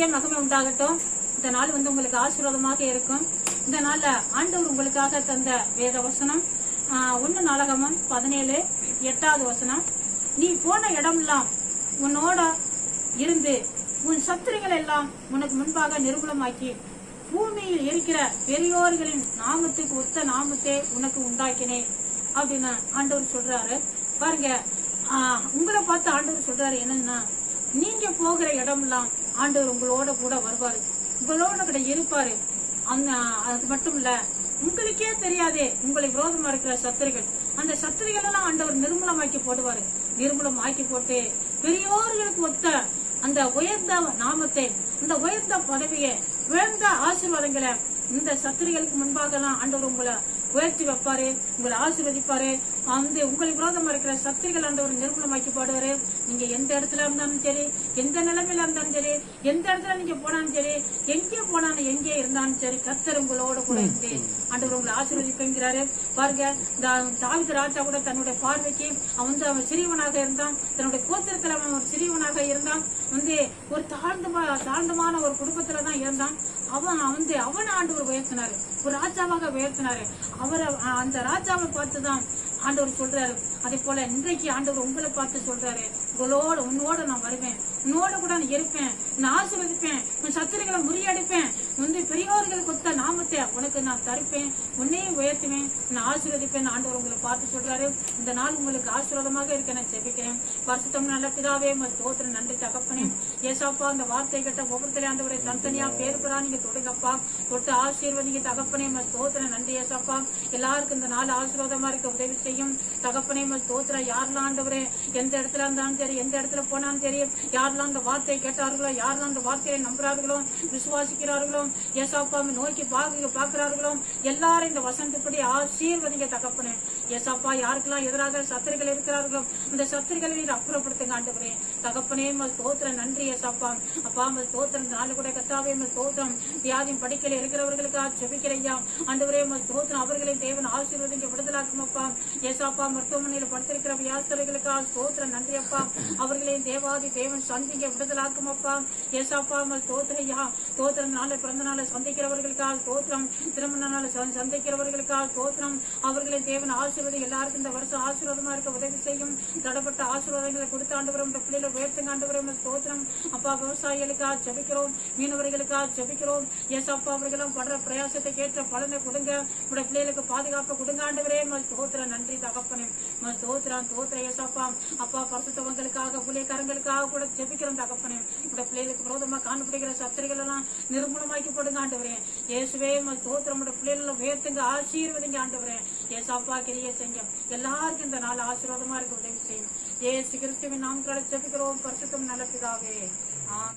கர்த்தருக்கே மகமை உண்டாகட்டும். இந்த நாள் வந்து உங்களுக்கு ஆசீர்வாதமாக இருக்கும். இந்த நாள்ல ஆண்டவர் உங்களுக்காக தந்த வேத வசனம் ஒன்னு நாளகமும் பதினேழு எட்டாவது வசனம். நீ போன இடமெல்லாம் உன்னோட இருந்து உன் சத்துருகள் எல்லாம் உனக்கு முன்பாக நிர்மூலமாக்கி பூமியில் இருக்கிற பெரியோர்களின் நாமத்துக்கு ஒத்த நாமத்தை உனக்கு உண்டாக்கினேன் அப்படின்னு ஆண்டவர் சொல்றாரு. பாருங்க உங்களை பார்த்து ஆண்டவர் சொல்றாரு என்னன்னா நீங்க போகிற இடம்லாம் ஆண்டவர் உங்களோட கூட வருவாரு. உங்களோட கூட இருப்பாரு. அந்த அது மட்டும் இல்ல உங்களுக்கே தெரியாதே உங்களை விரோதமா இருக்கிற சத்துருகள் அந்த சத்துருகள் எல்லாம் ஆண்டவர் நிர்மூலமாக்கி போடுவாரு. நிர்மூலமாக்கி போட்டு பெரியோர்களுக்கு ஒத்த அந்த உயர்ந்த நாமத்தை அந்த உயர்ந்த பதவியை உயர்ந்த ஆசீர்வாதங்களை இந்த சத்துருகளுக்கு முன்பாக தான் ஆண்டவர் உங்களை உயர்த்தி வைப்பாரு உங்களை ஆசீர்வதிப்பாரு. வந்து உங்களை விரோதமா இருக்கிற சத்துருகள் ஆண்டவர் நிர்மூலமாக்கி பாடுவாரு. நீங்க எந்த இடத்துல இருந்தாலும் சரி எந்த நிலைமையில இருந்தாலும் சரி எந்த இடத்துல நீங்க போனாலும் சரி எங்கே போனாலும் எங்கே இருந்தாலும் சரி கர்த்தர் உங்களோட கூட இருந்து ஆண்டவர் உங்களை ஆசீர்வதிப்புங்கிறாரு. பாருங்க இந்த தாவித ராஜா கூட தன்னுடைய பார்வைக்கு அவன் வந்து அவன் சிறியவனாக இருந்தான். தன்னுடைய கோத்திரத்துல அவன் ஒரு சிறியவனாக இருந்தான். வந்து ஒரு தாழ்ந்த தாழ்ந்தமான ஒரு குடும்பத்துல தான் இருந்தான். அவன் வந்து அவன் ஆண்டவர் உயர்த்தினாரு. ஒரு ராஜாவாக உயர்த்தினாரு. அவரை அந்த ராஜாவை பார்த்துதான் ஆண்டவர் சொல்றாரு. அதே போல இன்றைக்கு ஆண்டவர் உங்களை பார்த்து சொல்றாரு. உங்களோட உன்னோட நான் வருவேன். உன்னோட கூட நான் இருப்பேன். நான் ஆசீர்வதிப்பேன். உன் வந்து ஒத்த உனக்கு நான் தரிப்பேன். உன்னையும் உயர்த்துவேன். நான் ஆசீர்வதிப்பேன். ஆண்டவர் உங்களை பார்த்து சொல்றாரு. இந்த நாள் உங்களுக்கு ஆசீர்வாதமாக இருக்க. நான் ஜெபிக்கிறேன். வருஷத்தம் நல்ல பிதாவே உமக்கு ஸ்தோத்திரம் நன்றி தகப்பனே. ஏசாப்பா அந்த வார்த்தை கேட்ட ஒவ்வொருத்தரையும் ஆண்டவரை தனித்தனியா பேர் பெறா. நீங்க தொடுங்கப்பா. தொட்டு ஆசீர்வதிங்க தகப்பனே. உமக்கு ஸ்தோத்திரம் நன்றி ஏசாப்பா. எல்லாருக்கும் இந்த நாள் ஆசீர்வாதமா இருக்க உதவி செய்யும். தகப்பனே உமக்கு ஸ்தோத்திரம் யாரெல்லாம் ஆண்டவரே எந்த இடத்துல இருந்தாலும் சரி எந்த இடத்துல போனாலும் சரி யாரெல்லாம் அந்த வார்த்தையை கேட்டார்களோ யாரெல்லாம் அந்த வார்த்தையை நம்புறார்களோ விசுவாசிக்கிறார்களோ ஏசாப்பா நோக்கி பாக்கு பார்க்கிறார்களோ? எல்லாரும் இந்த வசந்தப்படி ஆசீர்வதிங்க தகப்பனே. ஏசாப்பா யாருக்கெல்லாம் எதிராக சத்துருகள் இருக்கிறார்களோ அந்த சத்துருகளை நீர் அப்புறப்படுத்துங்க ஆண்டவரே. தகப்பனே மல் தோத்திர நன்றி ஏசாப்பா. அப்பா மல் தோத்திரம். நாலு கூட கத்தாவே உமக்கு தோத்திரம். வியாதியும் படிக்கல இருக்கிறவர்களுக்கு? செபிக்கிறையா ஆண்டவரே உமக்கு தோத்திரம். அவர்களை தேவன் ஆசீர்வதிங்க விடுதலாக்குமப்பா ஏசாப்பா மருத்துவமனையில் படுத்திருக்கிற வியாசர்களுக்கு? ஸ்தோத்திரம் நன்றி அப்பா. அவர்களையும் தேவாதி தேவன் சந்திங்க விடுதலாக்குமப்பா ஏசாப்பா உமக்கு ஸ்தோத்திரையா ஸ்தோத்திரம் நாளை பிறந்த நாளை சந்திக்கிறவர்களுக்காக ஸ்தோத்திரம். திருமண நாள் சந்திக்கிறவர்களுக்காக ஸ்தோத்திரம். அவர்களை தேவன் ஆசீர்வதி எல்லாருக்கும் இந்த வருஷம் ஆசீர்வாதமா இருக்க உதவி செய்யும். தடப்பட்ட ஆசீர்வாதங்களை கொடுத்து ஆண்டு வரும் பிள்ளைகளை உயர்த்துங்க ஆண்டவரும் ஸ்தோத்திரம். அப்பா விவசாயிகளுக்காக ஜபிக்கிறோம். மீனவர்களுக்காக ஜபிக்கிறோம். எஸ் அப்பா அவர்களும் படுற பிரயாசத்தை கேட்ட பலனை கொடுங்க. உடைய பிள்ளைகளுக்கு பாதுகாப்பு கொடுங்க ஆண்டவரே. உமக்கு ஸ்தோத்திரம். நன்றி தகப்பனே. ஸ்தோத்திரம் தோத்திர எஸ் அப்பா அப்பா பரிசுத்தவங்களுக்காக ஊழியக்காரங்களுக்காக கூட ஜபிக்கிறோம் தகப்பனே. உடைய பிள்ளைகளுக்கு விரோதமா காணப்படுகிற சத்திரிகள் எல்லாம் நிர்மூலமாக்கி போடுங்க ஆண்டு வரேன் இயேசுவே உமக்கு ஸ்தோத்திரம் உடைய பிள்ளைகளை உயர்த்துங்க ஆசீர்வதிங்க ஆண்டவரே. ஏசாப்பா கிரிய செஞ்சோம் எல்லாருக்கும் இந்த நாள் ஆசீர்வாதமா இருக்க உதவி செய்யும் ஏசு கிறிஸ்துவின் கடை செபிக்கிறோம் பரிசுத்தம் நல்ல பிதாவே. ஆமென்.